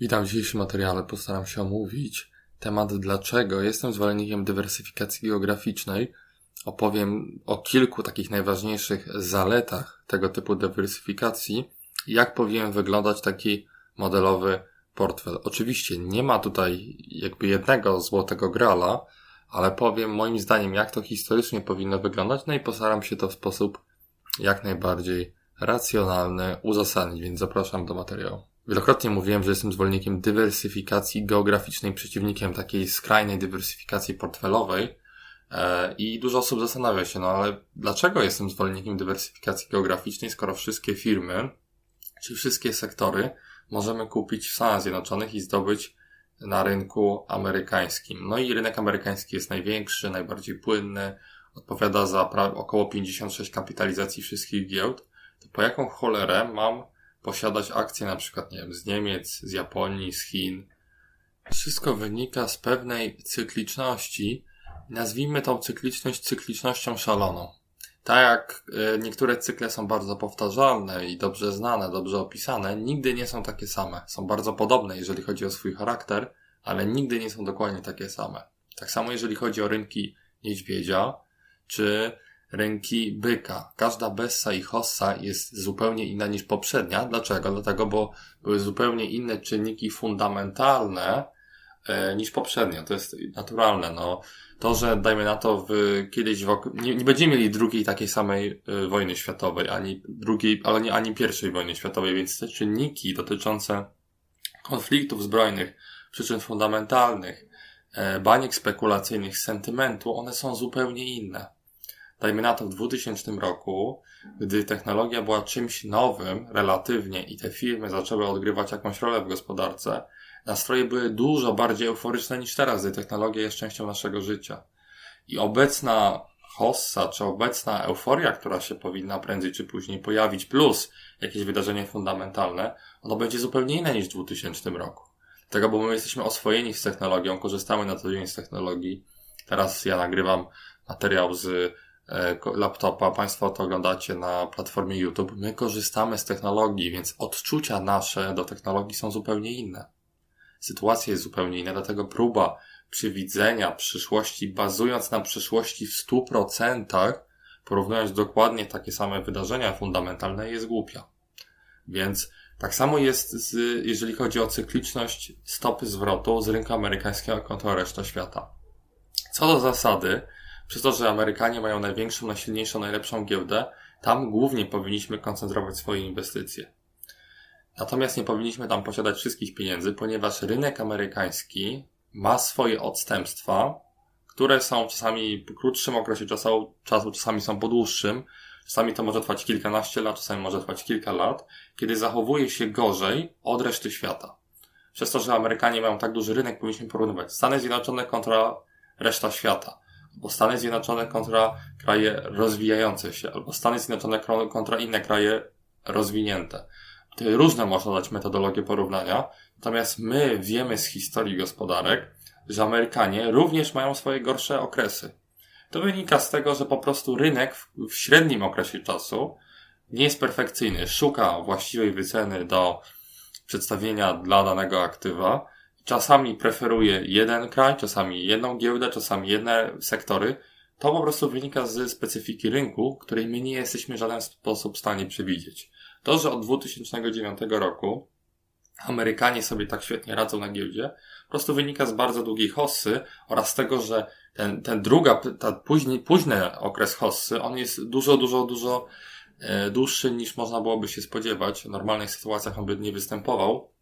Witam w dzisiejszym materiale. Postaram się omówić temat, dlaczego jestem zwolennikiem dywersyfikacji geograficznej. Opowiem o kilku takich najważniejszych zaletach tego typu dywersyfikacji jak powinien wyglądać taki modelowy portfel. Oczywiście nie ma tutaj jakby jednego złotego grala, ale powiem moim zdaniem, jak to historycznie powinno wyglądać, no i postaram się to w sposób jak najbardziej racjonalny uzasadnić, więc zapraszam do materiału. Wielokrotnie mówiłem, że jestem zwolennikiem dywersyfikacji geograficznej, przeciwnikiem takiej skrajnej dywersyfikacji portfelowej. E, I dużo osób zastanawia się, no ale dlaczego jestem zwolennikiem dywersyfikacji geograficznej, skoro wszystkie firmy, czy wszystkie sektory możemy kupić w Stanach Zjednoczonych i zdobyć na rynku amerykańskim. No i rynek amerykański jest największy, najbardziej płynny, odpowiada za około 56 kapitalizacji wszystkich giełd. To po jaką cholerę mam posiadać akcje na przykład, nie wiem, z Niemiec, z Japonii, z Chin. Wszystko wynika z pewnej cykliczności. Nazwijmy tą cykliczność cyklicznością szaloną. Tak jak e, niektóre cykle są bardzo powtarzalne i dobrze znane, dobrze opisane, nigdy nie są takie same. Są bardzo podobne, jeżeli chodzi o swój charakter, ale nigdy nie są dokładnie takie same. Tak samo jeżeli chodzi o rynki niedźwiedzia, czy ręki byka. Każda bessa i hossa jest zupełnie inna niż poprzednia. Dlaczego? Dlatego, bo były zupełnie inne czynniki fundamentalne e, niż poprzednio. To jest naturalne. No, to, że dajmy na to w, kiedyś w, nie, nie będziemy mieli drugiej takiej samej e, wojny światowej, ani drugiej, ale nie ani pierwszej wojny światowej, więc te czynniki dotyczące konfliktów zbrojnych, przyczyn fundamentalnych, e, baniek spekulacyjnych, sentymentu, one są zupełnie inne dajmy na to w 2000 roku, gdy technologia była czymś nowym relatywnie i te firmy zaczęły odgrywać jakąś rolę w gospodarce, nastroje były dużo bardziej euforyczne niż teraz, gdy technologia jest częścią naszego życia. I obecna hossa, czy obecna euforia, która się powinna prędzej czy później pojawić, plus jakieś wydarzenie fundamentalne, ono będzie zupełnie inne niż w 2000 roku. Dlatego, bo my jesteśmy oswojeni z technologią, korzystamy na co dzień z technologii. Teraz ja nagrywam materiał z laptopa, Państwo to oglądacie na platformie YouTube, my korzystamy z technologii, więc odczucia nasze do technologii są zupełnie inne. Sytuacja jest zupełnie inna, dlatego próba przewidzenia przyszłości, bazując na przyszłości w 100%, porównując dokładnie takie same wydarzenia fundamentalne, jest głupia. Więc tak samo jest, z, jeżeli chodzi o cykliczność stopy zwrotu z rynku amerykańskiego kontra reszta świata. Co do zasady, przez to, że Amerykanie mają największą, najsilniejszą, najlepszą giełdę, tam głównie powinniśmy koncentrować swoje inwestycje. Natomiast nie powinniśmy tam posiadać wszystkich pieniędzy, ponieważ rynek amerykański ma swoje odstępstwa, które są czasami po krótszym okresie czasu, czasu czasami są po dłuższym. Czasami to może trwać kilkanaście lat, czasami może trwać kilka lat, kiedy zachowuje się gorzej od reszty świata. Przez to, że Amerykanie mają tak duży rynek, powinniśmy porównywać Stany Zjednoczone kontra reszta świata albo Stany Zjednoczone kontra kraje rozwijające się, albo Stany Zjednoczone kontra inne kraje rozwinięte. Tutaj różne można dać metodologie porównania, natomiast my wiemy z historii gospodarek, że Amerykanie również mają swoje gorsze okresy. To wynika z tego, że po prostu rynek w, w średnim okresie czasu nie jest perfekcyjny, szuka właściwej wyceny do przedstawienia dla danego aktywa, czasami preferuje jeden kraj, czasami jedną giełdę, czasami jedne sektory. To po prostu wynika ze specyfiki rynku, której my nie jesteśmy w żaden sposób w stanie przewidzieć. To, że od 2009 roku Amerykanie sobie tak świetnie radzą na giełdzie, po prostu wynika z bardzo długiej hossy oraz tego, że ten, ten druga, ta późny, późny okres hossy, on jest dużo, dużo, dużo e, dłuższy niż można byłoby się spodziewać. W normalnych sytuacjach on by nie występował.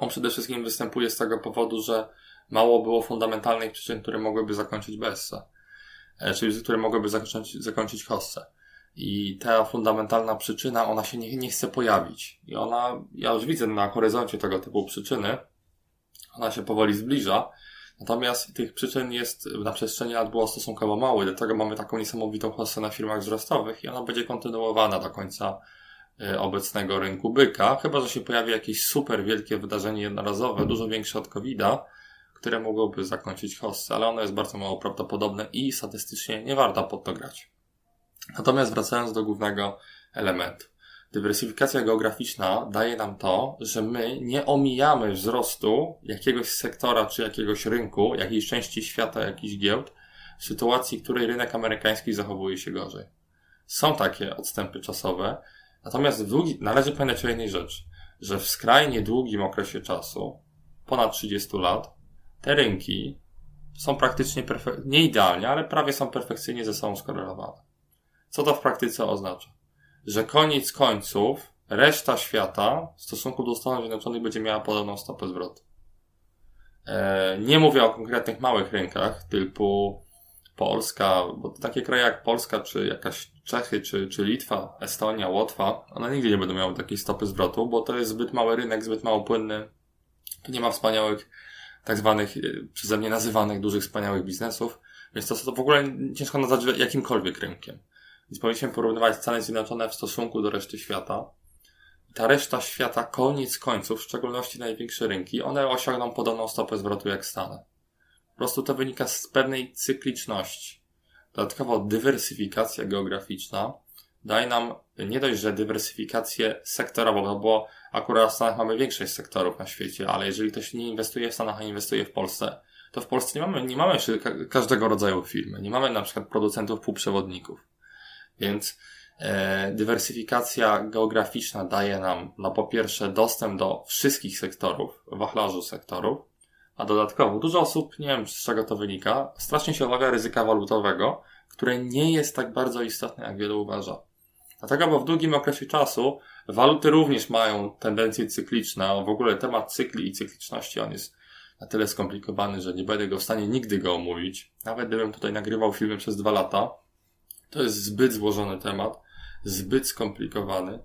On przede wszystkim występuje z tego powodu, że mało było fundamentalnych przyczyn, które mogłyby zakończyć Bessa, e, czyli które mogłyby zakończyć, zakończyć Hossę. I ta fundamentalna przyczyna, ona się nie, nie chce pojawić. I ona, ja już widzę na horyzoncie tego typu przyczyny, ona się powoli zbliża, Natomiast tych przyczyn jest na przestrzeni lat było stosunkowo mało, dlatego mamy taką niesamowitą hossę na firmach wzrostowych i ona będzie kontynuowana do końca obecnego rynku byka, chyba że się pojawi jakieś super wielkie wydarzenie jednorazowe, dużo większe od covid które mogłoby zakończyć hossę, ale ono jest bardzo mało prawdopodobne i statystycznie nie warto pod to grać. Natomiast wracając do głównego elementu. Dywersyfikacja geograficzna daje nam to, że my nie omijamy wzrostu jakiegoś sektora czy jakiegoś rynku, jakiejś części świata, jakichś giełd, w sytuacji, w której rynek amerykański zachowuje się gorzej. Są takie odstępy czasowe, natomiast długi, należy pamiętać o jednej rzeczy, że w skrajnie długim okresie czasu, ponad 30 lat, te rynki są praktycznie perfek- nie idealnie, ale prawie są perfekcyjnie ze sobą skorelowane. Co to w praktyce oznacza? Że koniec końców reszta świata w stosunku do Stanów Zjednoczonych będzie miała podobną stopę zwrotu. E, nie mówię o konkretnych małych rynkach typu Polska, bo takie kraje jak Polska, czy jakaś Czechy, czy, czy Litwa, Estonia, Łotwa, one nigdy nie będą miały takiej stopy zwrotu, bo to jest zbyt mały rynek, zbyt mało płynny. Tu nie ma wspaniałych, tak zwanych, e, przeze mnie nazywanych dużych, wspaniałych biznesów, więc to, to w ogóle ciężko nazwać jakimkolwiek rynkiem. Więc powinniśmy porównywać Stany Zjednoczone w stosunku do reszty świata. Ta reszta świata, koniec końców, w szczególności największe rynki, one osiągną podobną stopę zwrotu jak Stany. Po prostu to wynika z pewnej cykliczności. Dodatkowo dywersyfikacja geograficzna daje nam nie dość, że dywersyfikację sektorową, no bo akurat w Stanach mamy większość sektorów na świecie, ale jeżeli ktoś nie inwestuje w Stanach, a inwestuje w Polsce, to w Polsce nie mamy, nie mamy każdego rodzaju firmy. Nie mamy na przykład producentów półprzewodników. Więc e, dywersyfikacja geograficzna daje nam, no po pierwsze, dostęp do wszystkich sektorów, wachlarzu sektorów, a dodatkowo dużo osób, nie wiem z czego to wynika, strasznie się obawia ryzyka walutowego, które nie jest tak bardzo istotne, jak wielu uważa. Dlatego, bo w długim okresie czasu waluty również mają tendencje cykliczne, w ogóle temat cykli i cykliczności on jest na tyle skomplikowany, że nie będę go w stanie nigdy go omówić. Nawet gdybym tutaj nagrywał filmy przez dwa lata, to jest zbyt złożony temat, zbyt skomplikowany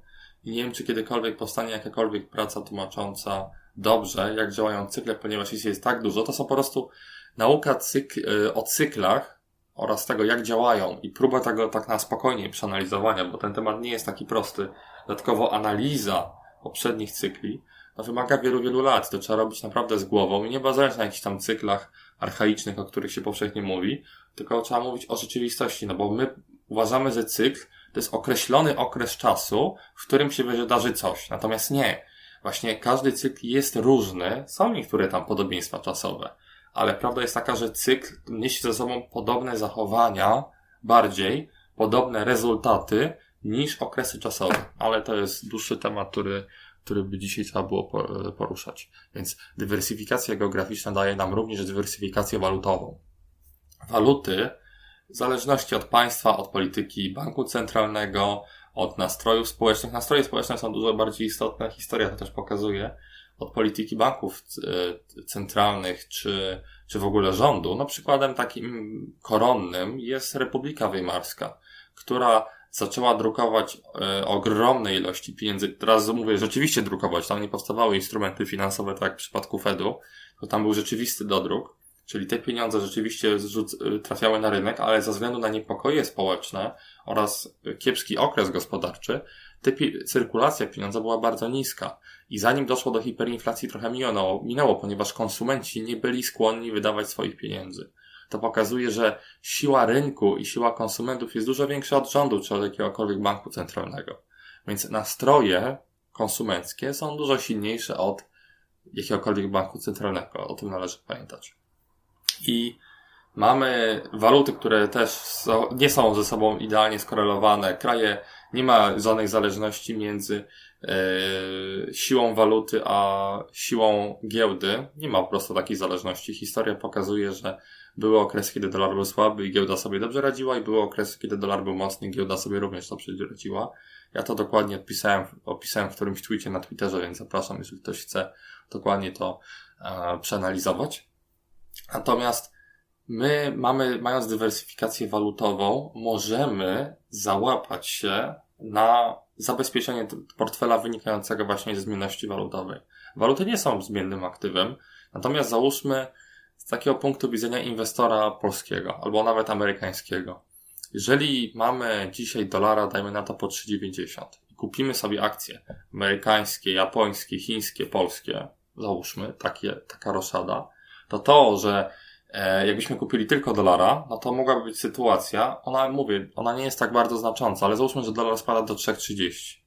i nie wiem, czy kiedykolwiek powstanie jakakolwiek praca tłumacząca dobrze, jak działają cykle, ponieważ jeśli jest tak dużo, to są po prostu nauka y, o cyklach oraz tego, jak działają i próba tego tak na spokojnie przeanalizowania, bo ten temat nie jest taki prosty. Dodatkowo analiza poprzednich cykli no, wymaga wielu, wielu lat. To trzeba robić naprawdę z głową i nie bazować na jakichś tam cyklach archaicznych, o których się powszechnie mówi, tylko trzeba mówić o rzeczywistości, no bo my uważamy, że cykl to jest określony okres czasu, w którym się wydarzy coś. Natomiast nie. Właśnie każdy cykl jest różny, są niektóre tam podobieństwa czasowe, ale prawda jest taka, że cykl niesie ze sobą podobne zachowania, bardziej podobne rezultaty niż okresy czasowe. Ale to jest dłuższy temat, który, który by dzisiaj trzeba było poruszać. Więc dywersyfikacja geograficzna daje nam również dywersyfikację walutową. Waluty w zależności od państwa, od polityki banku centralnego, od nastrojów społecznych. Nastroje społeczne są dużo bardziej istotne, historia to też pokazuje, od polityki banków e, centralnych czy, czy w ogóle rządu. No przykładem takim koronnym jest Republika Weimarska, która zaczęła drukować e, ogromne ilości pieniędzy. Teraz mówię, rzeczywiście drukować, tam nie powstawały instrumenty finansowe, tak jak w przypadku Fedu, to tam był rzeczywisty dodruk. Czyli te pieniądze rzeczywiście y, trafiały na rynek, ale ze względu na niepokoje społeczne oraz kiepski okres gospodarczy, cyrkulacja pieniądza była bardzo niska. I zanim doszło do hiperinflacji, trochę minęło, minęło, ponieważ konsumenci nie byli skłonni wydawać swoich pieniędzy. To pokazuje, że siła rynku i siła konsumentów jest dużo większa od rządu czy od jakiegokolwiek banku centralnego. Więc nastroje konsumenckie są dużo silniejsze od jakiegokolwiek banku centralnego. O tym należy pamiętać. I mamy waluty, które też nie są ze sobą idealnie skorelowane. Kraje nie ma żadnej zależności między e, siłą waluty a siłą giełdy. Nie ma po prostu takiej zależności. Historia pokazuje, że były okresy, kiedy dolar był słaby i giełda sobie dobrze radziła i były okresy, kiedy dolar był mocny i giełda sobie również dobrze radziła. Ja to dokładnie opisałem, opisałem w którymś tweetie na Twitterze, więc zapraszam, jeżeli ktoś chce dokładnie to e, przeanalizować. Natomiast my mamy, mając dywersyfikację walutową, możemy załapać się na zabezpieczenie portfela wynikającego właśnie ze zmienności walutowej. Waluty nie są zmiennym aktywem, natomiast załóżmy z takiego punktu widzenia inwestora polskiego albo nawet amerykańskiego. Jeżeli mamy dzisiaj dolara, dajmy na to po 3,90 i kupimy sobie akcje amerykańskie, japońskie, chińskie, polskie, załóżmy takie, taka roszada, to to, że e, jakbyśmy kupili tylko dolara, no to mogłaby być sytuacja, ona mówię, ona nie jest tak bardzo znacząca, ale załóżmy, że dolar spada do 3,30.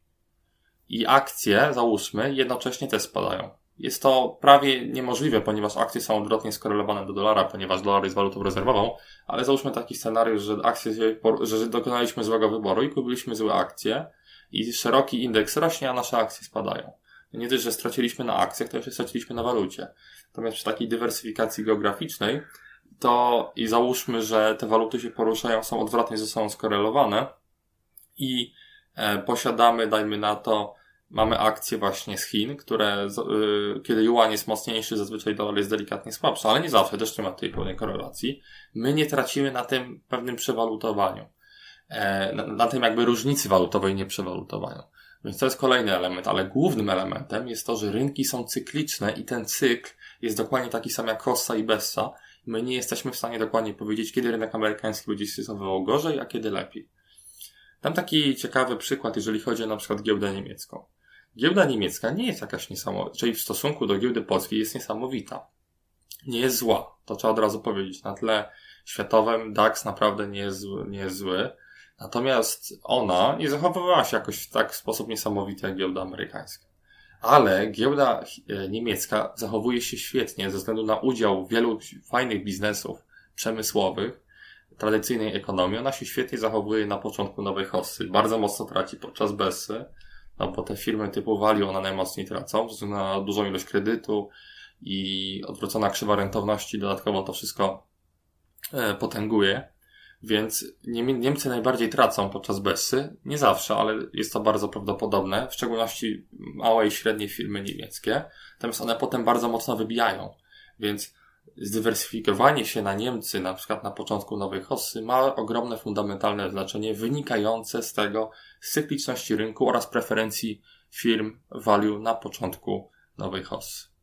i akcje, załóżmy, jednocześnie też spadają. Jest to prawie niemożliwe, ponieważ akcje są odwrotnie skorelowane do dolara, ponieważ dolar jest walutą rezerwową, ale załóżmy taki scenariusz, że akcje, że dokonaliśmy złego wyboru i kupiliśmy złe akcje i szeroki indeks rośnie, a nasze akcje spadają. Nie dość, że straciliśmy na akcjach, to jeszcze straciliśmy na walucie. Natomiast przy takiej dywersyfikacji geograficznej, to i załóżmy, że te waluty się poruszają, są odwrotnie ze sobą skorelowane i e, posiadamy, dajmy na to, mamy akcje właśnie z Chin, które, y, kiedy yuan jest mocniejszy, zazwyczaj dolar jest delikatnie słabszy, ale nie zawsze, też nie ma tej pełnej korelacji. My nie tracimy na tym pewnym przewalutowaniu. E, na, na tym jakby różnicy walutowej nieprzewalutowaniu. Więc to jest kolejny element, ale głównym elementem jest to, że rynki są cykliczne i ten cykl jest dokładnie taki sam jak Hossa i Bessa. My nie jesteśmy w stanie dokładnie powiedzieć, kiedy rynek amerykański będzie zachowywał gorzej, a kiedy lepiej. Dam taki ciekawy przykład, jeżeli chodzi o na przykład giełdę niemiecką. Giełda niemiecka nie jest jakaś niesamowita, czyli w stosunku do giełdy polskiej jest niesamowita. Nie jest zła, to trzeba od razu powiedzieć. Na tle światowym DAX naprawdę nie jest, nie jest zły. Natomiast ona nie zachowywała się jakoś w tak sposób niesamowity jak giełda amerykańska. Ale giełda e, niemiecka zachowuje się świetnie ze względu na udział wielu fajnych biznesów przemysłowych, tradycyjnej ekonomii. Ona się świetnie zachowuje na początku nowej hossy. Bardzo mocno traci podczas Bessy, no bo te firmy typu Value one najmocniej tracą ze względu na dużą ilość kredytu i odwrócona krzywa rentowności dodatkowo to wszystko e, potęguje. Więc Niemcy najbardziej tracą podczas Bessy. Nie zawsze, ale jest to bardzo prawdopodobne. W szczególności małe i średnie firmy niemieckie. Natomiast one potem bardzo mocno wybijają. Więc zdywersyfikowanie się na Niemcy, na przykład na początku nowej hossy, ma ogromne fundamentalne znaczenie wynikające z tego cykliczności rynku oraz preferencji firm value na początku nowej hossy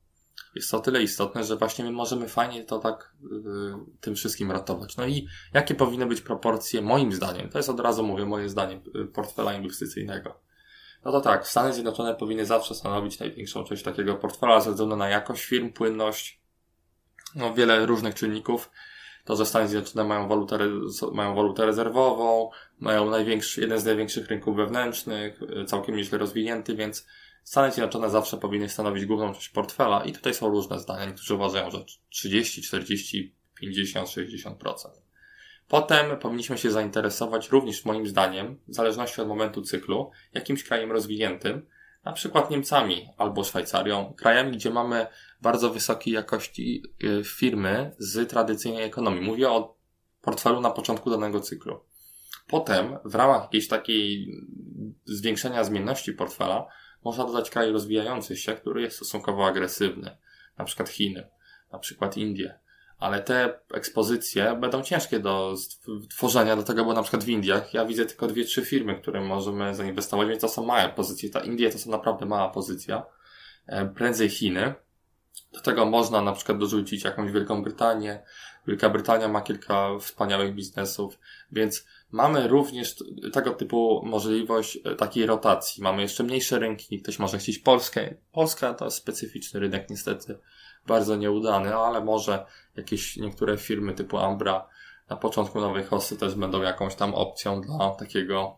jest to tyle istotne, że właśnie my możemy fajnie to tak yy, tym wszystkim ratować. No i jakie powinny być proporcje, moim zdaniem, to jest od razu mówię moje zdanie, y, portfela inwestycyjnego. No to tak, Stany Zjednoczone powinny zawsze stanowić największą część takiego portfela ze względu na jakość firm, płynność, no wiele różnych czynników. To, że Stany Zjednoczone mają walutę, mają walutę rezerwową, mają największy, jeden z największych rynków wewnętrznych, y, całkiem nieźle rozwinięty, więc Stany Zjednoczone zawsze powinny stanowić główną część portfela i tutaj są różne zdania. Niektórzy uważają, że 30, 40, 50, 60%. Potem powinniśmy się zainteresować również moim zdaniem, w zależności od momentu cyklu, jakimś krajem rozwiniętym, na przykład Niemcami albo Szwajcarią, krajami, gdzie mamy bardzo wysokiej jakości y, firmy z tradycyjnej ekonomii. Mówię o portfelu na początku danego cyklu. Potem, w ramach jakiejś takiej zwiększenia zmienności portfela, można dodać kraj rozwijający się, który jest stosunkowo agresywny. Na przykład Chiny, na przykład Indie. Ale te ekspozycje będą ciężkie do tworzenia do tego, bo na przykład w Indiach ja widzę tylko dwie, trzy firmy, które możemy zainwestować, więc to są małe pozycje. Ta Indie to są naprawdę mała pozycja. E, prędzej Chiny. Do tego można na przykład dorzucić jakąś Wielką Brytanię. Wielka Brytania ma kilka wspaniałych biznesów, więc Mamy również tego typu możliwość e, takiej rotacji. Mamy jeszcze mniejsze rynki, ktoś może chcieć Polskę. Polska to specyficzny rynek, niestety bardzo nieudany, ale może jakieś niektóre firmy typu Ambra na początku nowej hossy też będą jakąś tam opcją dla takiego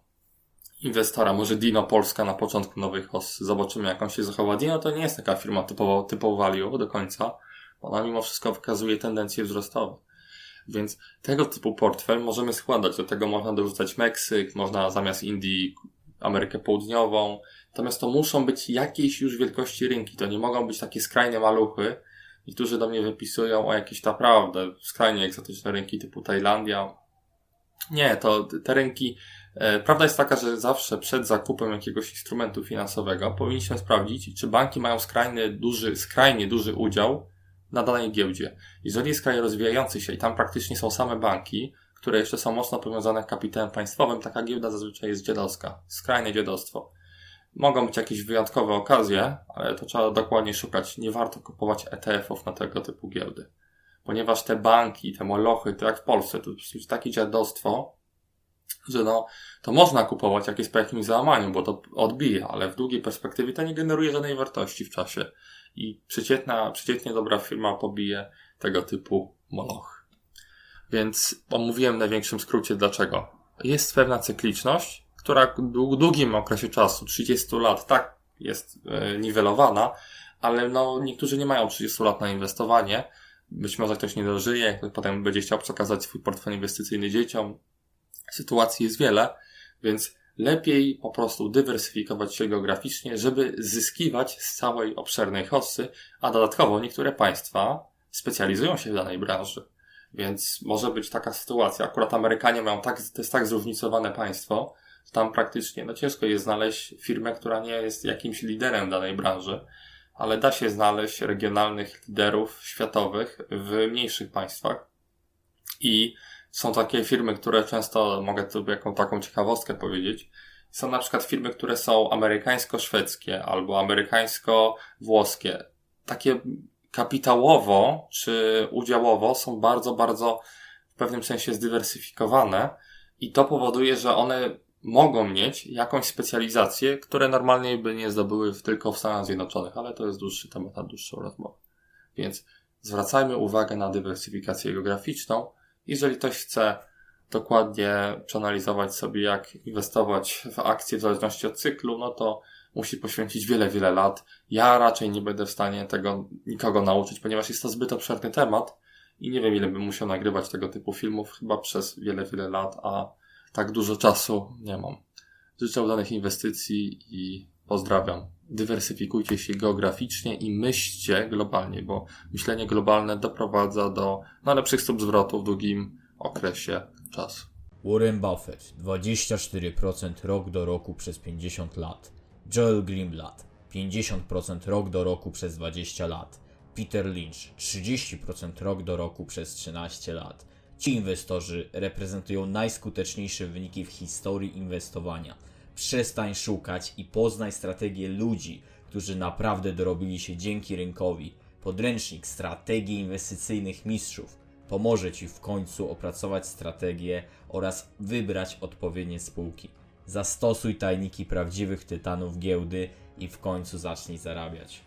inwestora. Może Dino Polska na początku nowej hossy. Zobaczymy, jak on się zachowa. Dino to nie jest taka firma typowo, typowo value do końca. Ona mimo wszystko wykazuje tendencje wzrostowe. Więc tego typu portfel możemy składać. Do tego można dorzucać Meksyk, można zamiast Indii Amerykę Południową. Natomiast to muszą być jakieś już wielkości rynki. To nie mogą być takie skrajne maluchy. Niektórzy do mnie wypisują o jakieś naprawdę skrajnie egzotyczne rynki typu Tajlandia. Nie, to te rynki. E, prawda jest taka, że zawsze przed zakupem jakiegoś instrumentu finansowego powinniśmy sprawdzić, czy banki mają skrajny duży, skrajnie duży udział na danej giełdzie. Jeżeli jest kraj rozwijający się i tam praktycznie są same banki, które jeszcze są mocno powiązane kapitałem państwowym, taka giełda zazwyczaj jest dziadowska. Skrajne dziadostwo. Mogą być jakieś wyjątkowe okazje, ale to trzeba dokładnie szukać. Nie warto kupować ETF-ów na tego typu giełdy. Ponieważ te banki, te molochy, to jak w Polsce, to jest takie dziadostwo, że no, to można kupować jak jest po jakimś załamaniu, bo to odbija, ale w długiej perspektywie to nie generuje żadnej wartości w czasie i przeciętna, przeciętnie dobra firma pobije tego typu molochy. Więc omówiłem w największym skrócie dlaczego. Jest pewna cykliczność, która w długim okresie czasu, 30 lat, tak jest e, niwelowana, ale no, niektórzy nie mają 30 lat na inwestowanie. Być może ktoś nie dożyje, potem będzie chciał przekazać swój portfel inwestycyjny dzieciom. Sytuacji jest wiele, więc lepiej po prostu dywersyfikować się geograficznie, żeby zyskiwać z całej obszernej hossy, a dodatkowo niektóre państwa specjalizują się w danej branży. Więc może być taka sytuacja. Akurat Amerykanie mają tak, to jest tak zróżnicowane państwo, że tam praktycznie no ciężko jest znaleźć firmę, która nie jest jakimś liderem danej branży, ale da się znaleźć regionalnych liderów światowych w mniejszych państwach. I są takie firmy, które często, mogę tu jaką taką ciekawostkę powiedzieć, są na przykład firmy, które są amerykańsko-szwedzkie albo amerykańsko-włoskie. Takie kapitałowo czy udziałowo są bardzo, bardzo w pewnym sensie zdywersyfikowane i to powoduje, że one mogą mieć jakąś specjalizację, które normalnie by nie zdobyły tylko w Stanach Zjednoczonych, ale to jest dłuższy temat na dłuższą rozmowę. Więc zwracajmy uwagę na dywersyfikację geograficzną. Jeżeli ktoś chce dokładnie przeanalizować sobie, jak inwestować w akcje w zależności od cyklu, no to musi poświęcić wiele, wiele lat. Ja raczej nie będę w stanie tego nikogo nauczyć, ponieważ jest to zbyt obszerny temat i nie wiem, ile bym musiał nagrywać tego typu filmów, chyba przez wiele, wiele lat, a tak dużo czasu nie mam. Życzę udanych inwestycji i pozdrawiam. Dywersyfikujcie się geograficznie i myślcie globalnie, bo myślenie globalne doprowadza do najlepszych stóp zwrotu w długim okresie czasu. Warren Buffett 24% rok do roku przez 50 lat. Joel Greenblatt 50% rok do roku przez 20 lat. Peter Lynch 30% rok do roku przez 13 lat. Ci inwestorzy reprezentują najskuteczniejsze wyniki w historii inwestowania. Przestań szukać i poznaj strategię ludzi, którzy naprawdę dorobili się dzięki rynkowi. Podręcznik strategii inwestycyjnych mistrzów pomoże Ci w końcu opracować strategię oraz wybrać odpowiednie spółki. Zastosuj tajniki prawdziwych tytanów giełdy i w końcu zacznij zarabiać.